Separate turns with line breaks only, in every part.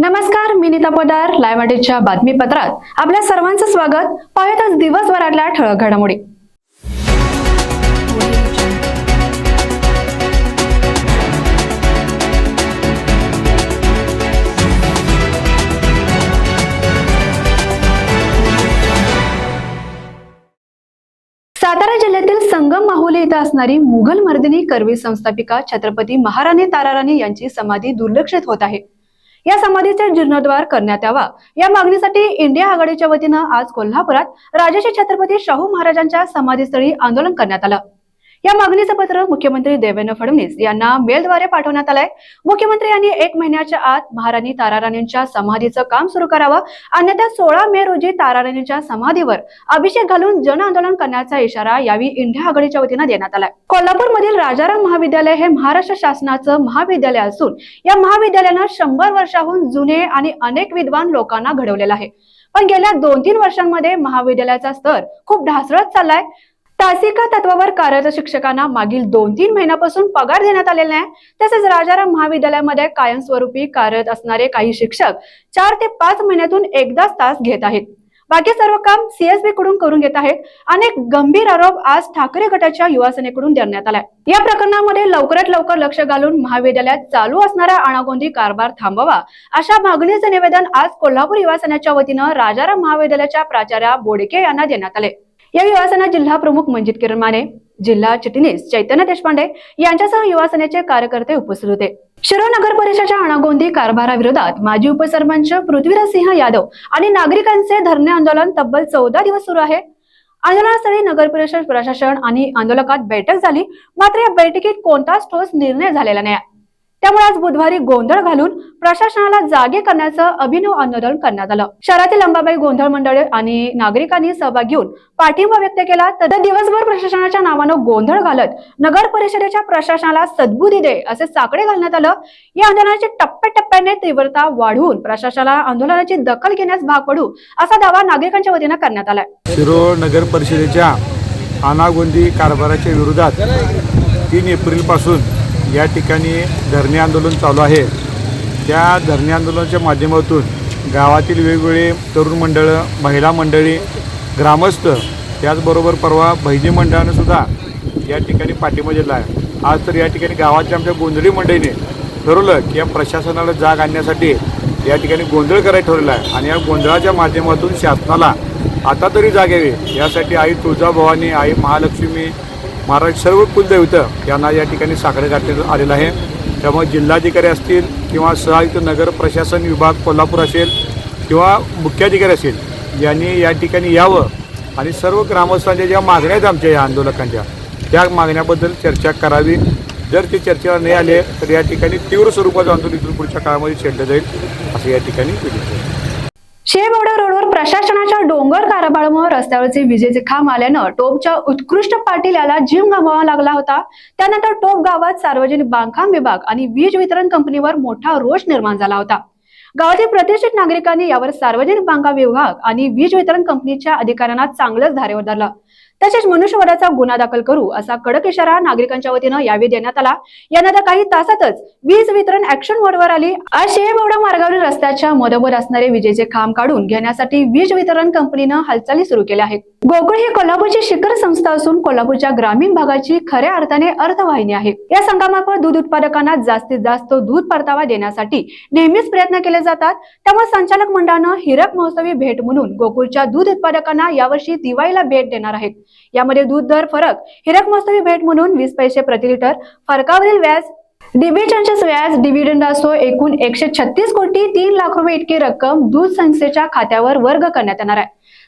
नमस्कार मी नीता पोदार लाईव्ह बातमीपत्रात. आपल्या सर्वांचं स्वागत. पाहूयात दिवसभरातल्या ठळक घडामोडी. सातारा जिल्ह्यातील संगम माहुली इथं असणारी मुघल मर्दिनी करवी संस्थापिका छत्रपती महाराणी ताराराणी यांची समाधी दुर्लक्षित होत आहे. या समाधीचे जीर्णोद्धार करण्यात यावा. या मागणीसाठी इंडिया आघाडीच्या वतीनं आज कोल्हापुरात राजश्री छत्रपती शाहू महाराजांच्या समाधीस्थळी आंदोलन करण्यात आलं. या मागणीचं पत्र मुख्यमंत्री देवेंद्र फडणवीस यांना मेलद्वारे पाठवण्यात आलंय. मुख्यमंत्री यांनी एक महिन्याच्या आत महाराणी ताराराणींच्या समाधीचं काम सुरू करावं. अन्यथा सोळा मे रोजी ताराराणींच्या समाधीवर अभिषेक घालून जन आंदोलन करण्याचा इशारा यावेळी इंडिया आघाडीच्या वतीनं देण्यात आलाय. कोल्हापूरमधील राजाराम महाविद्यालय हे महाराष्ट्र शासनाचं महाविद्यालय असून या महाविद्यालयानं शंभर वर्षाहून जुने आणि अनेक विद्वान लोकांना घडवलेलं आहे. पण गेल्या दोन तीन वर्षांमध्ये महाविद्यालयाचा स्तर खूप ढासळत चाललाय. तासिका तत्वावर कार्यरत शिक्षकांना मागील दोन तीन महिन्यापासून पगार देण्यात आलेला आहे. तसेच राजाराम महाविद्यालयामध्ये कायमस्वरूपी कार्यरत असणारे काही शिक्षक चार ते पाच महिन्यातून एकदाच तास घेत आहेत. बाकी सर्व काम सीएसबी कडून करून घेत आहेत. अनेक गंभीर आरोप आज ठाकरे गटाच्या युवासेनेकडून देण्यात आलाय. या प्रकरणामध्ये लवकरात लवकर लक्ष घालून महाविद्यालयात चालू असणारा अणागोंदी कारभार थांबवा अशा मागणीचे निवेदन आज कोल्हापूर युवासेनेच्या वतीनं राजाराम महाविद्यालयाच्या प्राचार्या बोडके यांना देण्यात आले. या युवासेना जिल्हा प्रमुख मंजित किरण माने जिल्हा चिटणीस चैतन्य देशपांडे यांच्यासह युवा सेनेचे कार्यकर्ते उपस्थित होते. शिरोळ नगर परिषदेच्या अणागोंदी कारभाराविरोधात माजी उपसरपंच पृथ्वीराज सिंह यादव आणि नागरिकांचे धरणे आंदोलन तब्बल चौदा दिवस सुरू आहे. आंदोलनास्थळी नगर परिषद प्रशासन आणि आंदोलकात बैठक झाली मात्र या बैठकीत कोणताच ठोस निर्णय झालेला नाही. त्यामुळे आज बुधवारी गोंधळ घालून प्रशासनाला जागे करण्याचं अभिनव आंदोलन करण्यात आलं. शहरातील अंबाबाई गोंधळ मंडळी आणि नागरिकांनी सहभाग घेऊन पाठिंबा व्यक्त केला तर दिवसभर प्रशासनाच्या नावानं गोंधळ घालत नगर परिषदेच्या प्रशासनाला सद्बुद्धी दे असे साकडे घालण्यात आलं. या आंदोलनाची टप्प्याटप्प्याने तीव्रता वाढवून प्रशासनाला आंदोलनाची दखल घेण्यास भाग पडू असा दावा नागरिकांच्या वतीनं करण्यात आलाय.
शिरोळ नगर परिषदेच्या अनागोंदी कारभाराच्या विरोधात तीन एप्रिलपासून या ठिकाणी धरणे आंदोलन चालू आहे. त्या धरणे आंदोलनाच्या माध्यमातून गावातील वेगवेगळे तरुण मंडळं महिला मंडळी ग्रामस्थ त्याचबरोबर परवा बहिणी मंडळानं सुद्धा या ठिकाणी पाठिंबा दिला आहे. आज तर या ठिकाणी गावाच्या आमच्या गोंधळी मंडळीने ठरवलं की या प्रशासनाला जाग आणण्यासाठी या ठिकाणी गोंधळ करायला ठरवला आहे. आणि या गोंधळाच्या माध्यमातून शासनाला आता तरी जाग यावी. यासाठी आई तुळजाभवानी आई महालक्ष्मी महाराज सर्व कुलदैवत यांना या ठिकाणी साकडे घातलेलं आलेलं आहे. त्यामुळे जिल्हाधिकारी असतील किंवा सहायुक्त नगर प्रशासन विभाग कोल्हापूर असेल किंवा मुख्याधिकारी असेल यांनी या ठिकाणी यावं आणि सर्व ग्रामस्थांच्या ज्या मागण्या आहेत आमच्या या आंदोलकांच्या त्या मागण्याबद्दल चर्चा करावी. जर ते चर्चेला नाही आले तर या ठिकाणी तीव्र स्वरूपाचं आंदोलन इथून पुढच्या काळामध्ये छेडलं जाईल असं या ठिकाणी विनंती
शेवडा रोडवर प्रशासनाच्या डोंगर कारभारामुळे रस्त्यावरचे विजेचे खांब आल्यानं टोपच्या उत्कृष्ट पाटील याला जीव गमावा लागला होता. त्यानंतर टोप गावात सार्वजनिक बांधकाम विभाग आणि वीज वितरण कंपनीवर मोठा रोष निर्माण झाला होता. गावातील प्रतिष्ठित नागरिकांनी यावर सार्वजनिक बांधकाम विभाग आणि वीज वितरण कंपनीच्या अधिकाऱ्यांना चांगलंच धारेवर धरलं. तसेच मनुष्यवधाचा गुन्हा दाखल करू असा कडक इशारा नागरिकांच्या वतीनं यावेळी देण्यात आला. यानंतर काही तासातच वीज वितरण ऍक्शन मोडवर आली. आज मार्गावरील रस्त्याच्या मधोमध असणारे विजेचे खांब काढून घेण्यासाठी वीज वितरण कंपनीनं हालचाली सुरू केल्या आहेत. गोकुळ ही कोल्हापूरची शिखर संस्था असून कोल्हापूरच्या ग्रामीण भागाची खऱ्या अर्थाने अर्थवाहिनी आहे. या संघामार्फत दूध उत्पादकांना जास्तीत जास्त दूध परतावा देण्यासाठी नेहमीच प्रयत्न केले जातात. त्यामुळे संचालक मंडळानं हिरक महोत्सवी भेट म्हणून गोकुळच्या दूध उत्पादकांना यावर्षी दिवाळीला भेट देणार आहेत. यामध्ये दूध दर फरक हिरक महोत्सवी भेट म्हणून वीस पैसे प्रति लिटर फरकावरील व्याज डिबेंचरचे व्याज डिव्हिडंड असो एकूण एकशे छत्तीस कोटी तीन लाख रुपये इतकी रक्कम दूध संस्थेच्या खात्यावर वर्ग करण्यात येणार आहे.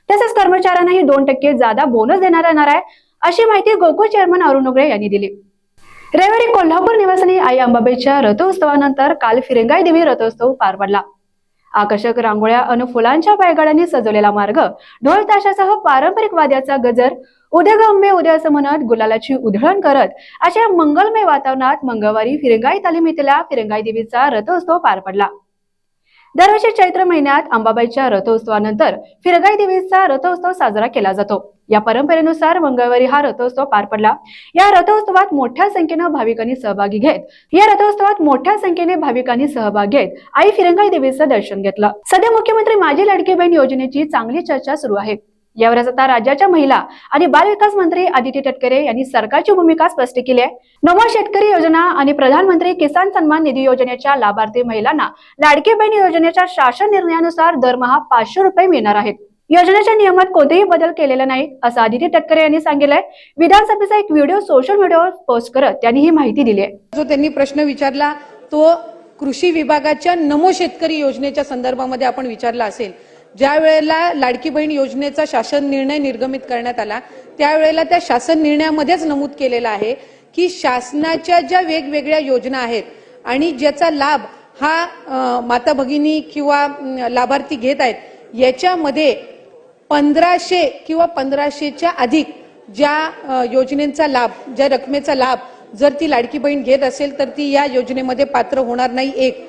तसेच कर्मचाऱ्यांनाही दोन टक्के जादा बोनस देण्यात येणार आहे अशी माहिती गोकुळ चेअरमन अरुण उगरे यांनी दिली. रविवारी कोल्हापूर निवासिनी आई अंबाबाईच्या रथोत्सवानंतर काल फिरंगाई देवी रथोत्सव पार पडला. आकर्षक रांगोळ्या अन फुलांच्या पायगाड्यांनी सजवलेला मार्ग. ढोल ताशासह पारंपरिक वाद्याचा गजर उद्या ग उद्या असं म्हणत गुलालाची उधळण करत अशा मंगलमय वातावरणात मंगळवारी फिरंगाई तालीम येथील फिरंगाई देवीचा रथोत्सव पार पडला. दरवर्षी चैत्र महिन्यात अंबाबाईच्या रथोत्सवानंतर फिरगाई देवीचा रथोत्सव साजरा केला जातो. या परंपरेनुसार मंगळवारी हा रथोत्सव पार पडला. या रथोत्सवात मोठ्या संख्येनं भाविकांनी सहभागी घेत या रथोत्सवात मोठ्या संख्येने भाविकांनी सहभाग घेत आई फिरंगाई देवीचं दर्शन घेतलं. सध्या मुख्यमंत्री माझी लाडकी बहीण योजनेची चांगली चर्चा सुरू आहे. यावरच आता राज्याच्या महिला आणि बालविकास मंत्री आदिती तटकरे यांनी सरकारची भूमिका स्पष्ट केली आहे. नमो शेतकरी योजना आणि प्रधानमंत्री किसान सन्मान निधी योजनेच्या लाभार्थी महिलांना लाडकी बहीण योजनेच्या शासन निर्णयानुसार दरमहा पाचशे रुपये मिळणार आहेत. योजनेच्या नियमात कोणतेही बदल केलेले नाहीत असं आदिती तटकरे यांनी सांगितलंय. विधानसभेचा एक व्हिडिओ सोशल मीडियावर पोस्ट करत त्यांनी ही माहिती दिली आहे.
जो त्यांनी प्रश्न विचारला तो कृषी विभागाच्या नमो शेतकरी योजनेच्या संदर्भामध्ये आपण विचारला असेल. ज्या वेळेला लाडकी बहीण योजनेचा शासन निर्णय निर्गमित करण्यात आला त्यावेळेला त्या शासन निर्णयामध्येच नमूद केलेलं आहे की शासनाच्या ज्या वेगवेगळ्या योजना आहेत आणि ज्याचा लाभ हा माता भगिनी किंवा लाभार्थी घेत आहेत याच्यामध्ये पंधराशे किंवा पंधराशेच्या अधिक ज्या योजनेचा लाभ ज्या रकमेचा लाभ जर ती लाडकी बहीण घेत असेल तर ती या योजनेमध्ये पात्र होणार नाही एक.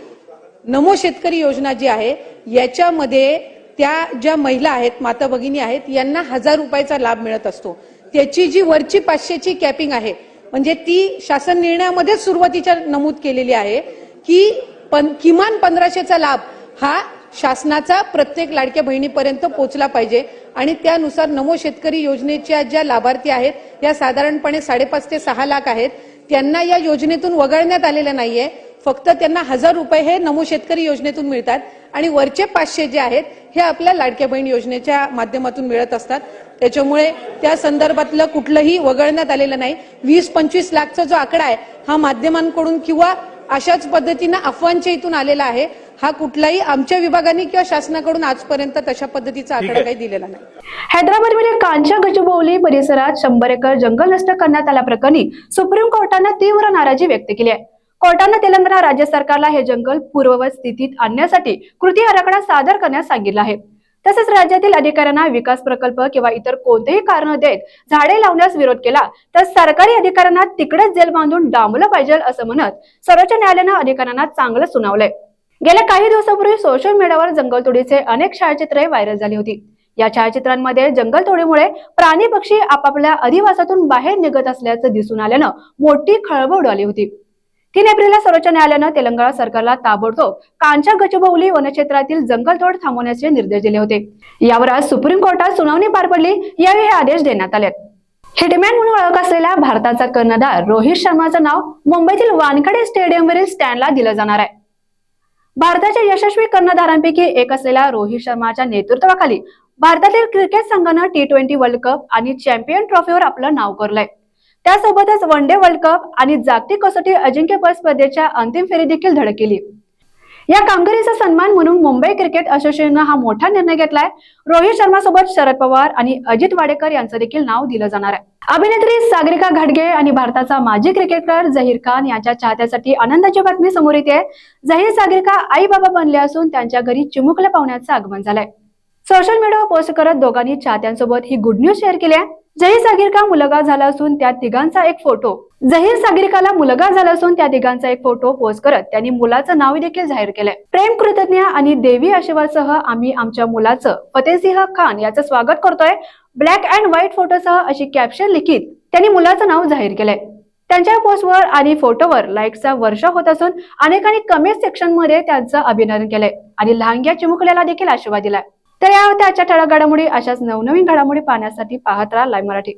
नमो शेतकरी योजना जी आहे याच्यामध्ये त्या ज्या महिला आहेत माता भगिनी आहेत यांना हजार रुपयाचा लाभ मिळत असतो. त्याची जी वरची पाचशेची कॅपिंग आहे म्हणजे ती शासन निर्णयामध्येच सुरुवातीच्या नमूद केलेली आहे की पण किमान पंधराशेचा लाभ हा शासनाचा प्रत्येक लाडक्या बहिणीपर्यंत पोहोचला पाहिजे आणि त्यानुसार नमो शेतकरी योजनेच्या ज्या लाभार्थी आहेत या साधारणपणे साडेपाच ते सहा लाख आहेत त्यांना या योजनेतून वगळण्यात आलेलं नाहीये. फक्त त्यांना हजार रुपये हे नमो शेतकरी योजनेतून मिळतात आणि वरचे पाचशे जे आहेत हे आपल्या लाडक्या बहीण योजनेच्या माध्यमातून मिळत असतात. त्याच्यामुळे त्या संदर्भातलं कुठलंही वगळण्यात आलेलं नाही. वीस पंचवीस लाखचा जो आकडा आहे हा माध्यमांकडून किंवा अशाच पद्धतीनं अफवांच्या इथून आलेला आहे. हा कुठलाही आमच्या विभागाने किंवा शासनाकडून आजपर्यंत तशा पद्धतीचा आकडा. काही दिलेला नाही.
हैदराबादमध्ये कांच्या गजबोवली परिसरात शंभर एकर जंगल नष्ट करण्यात आल्याप्रकरणी सुप्रीम कोर्टानं तीव्र नाराजी व्यक्त केली आहे. कोर्टानं तेलंगणा राज्य सरकारला हे जंगल पूर्ववत स्थितीत आणण्यासाठी कृती आराखडा सादर करण्यास सांगितलं आहे. तसेच राज्यातील अधिकाऱ्यांना विकास प्रकल्प किंवा इतर कोणतेही कारण देत झाडे लावण्यास विरोध केला तर सरकारी अधिकाऱ्यांना तिकडेच जेल बांधून डांबलं पाहिजे असं म्हणत सर्वोच्च न्यायालयानं अधिकाऱ्यांना चांगलं सुनावलंय. गेल्या काही दिवसापूर्वी सोशल मीडियावर जंगलतोडीचे अनेक छायाचित्रे व्हायरल झाली होती. या छायाचित्रांमध्ये जंगलतोडीमुळे प्राणी पक्षी आपापल्या अधिवासातून बाहेर निघत असल्याचं दिसून आल्यानं मोठी खळबळ उडाली होती. तीन एप्रिलला सर्वोच्च न्यायालयानं तेलंगणा सरकारला ताबडतोब कांचा गचबौली वनक्षेत्रातील जंगलतोड थांबवण्याचे निर्देश दिले होते. यावर आज सुप्रीम कोर्टात सुनावणी पार पडली यावेळी हे आदेश देण्यात आले हिटमॅन म्हणून ओळख असलेल्या भारताचा कर्णधार रोहित शर्माचं नाव मुंबईतील वानखडे स्टेडियमवरील स्टँडला दिलं जाणार आहे. भारताच्या यशस्वी कर्णधारांपैकी एक असलेल्या रोहित शर्माच्या नेतृत्वाखाली भारतातील क्रिकेट संघानं टी ट्वेंटी वर्ल्ड कप आणि चॅम्पियन ट्रॉफीवर आपलं नाव कोरलंय. त्यासोबतच वन डे वर्ल्ड कप आणि जागतिक कसोटी अजिंक्यपद स्पर्धेच्या अंतिम फेरी देखील धडकेली. या कामगिरीचा सन्मान म्हणून मुंबई क्रिकेट असोसिएशननं हा मोठा निर्णय घेतलाय. रोहित शर्मा सोबत शरद पवार आणि अजित वाडेकर यांचं देखील नाव दिलं जाणार आहे. अभिनेत्री सागरिका घाटगे आणि भारताचा माजी क्रिकेटर झहीर खान यांच्या चाहत्यासाठी आनंदाची बातमी समोर येते. झहीर सागरिका आई बाबा बनले असून त्यांच्या घरी चिमुकल्या पाहुण्याचं आगमन झालंय. सोशल मीडियावर पोस्ट करत दोघांनी चाहत्यांसोबत ही गुड न्यूज शेअर केली आहे. जहीर सागिरका मुलगा झाला असून त्या तिघांचा एक फोटो. जहीर सागरिकाला मुलगा झाला असून त्या तिघांचा एक फोटो पोस्ट करत त्यांनी मुलाचं नाव देखील जाहीर केलंय. प्रेम कृतज्ञ आणि देवी आशीर्वादसह आम्ही आमच्या मुलाचं फतेहसिंह खान याचं स्वागत करतोय. ब्लॅक अँड व्हाईट फोटोसह अशी कॅप्शन लिखित त्यांनी मुलाचं नाव जाहीर केलंय. त्यांच्या पोस्टवर आणि फोटोवर लाईकचा वर्षा होत असून अनेकांनी कमेंट सेक्शनमध्ये त्यांचं अभिनंदन केलंय आणि लहानग्या चिमुकल्याला देखील आशीर्वाद दिलाय. तर या होत्या आजच्या ठळक घडामोडी. अशाच नवनवीन घडामोडी पाहण्यासाठी पाहत राहा लाईव्ह मराठी.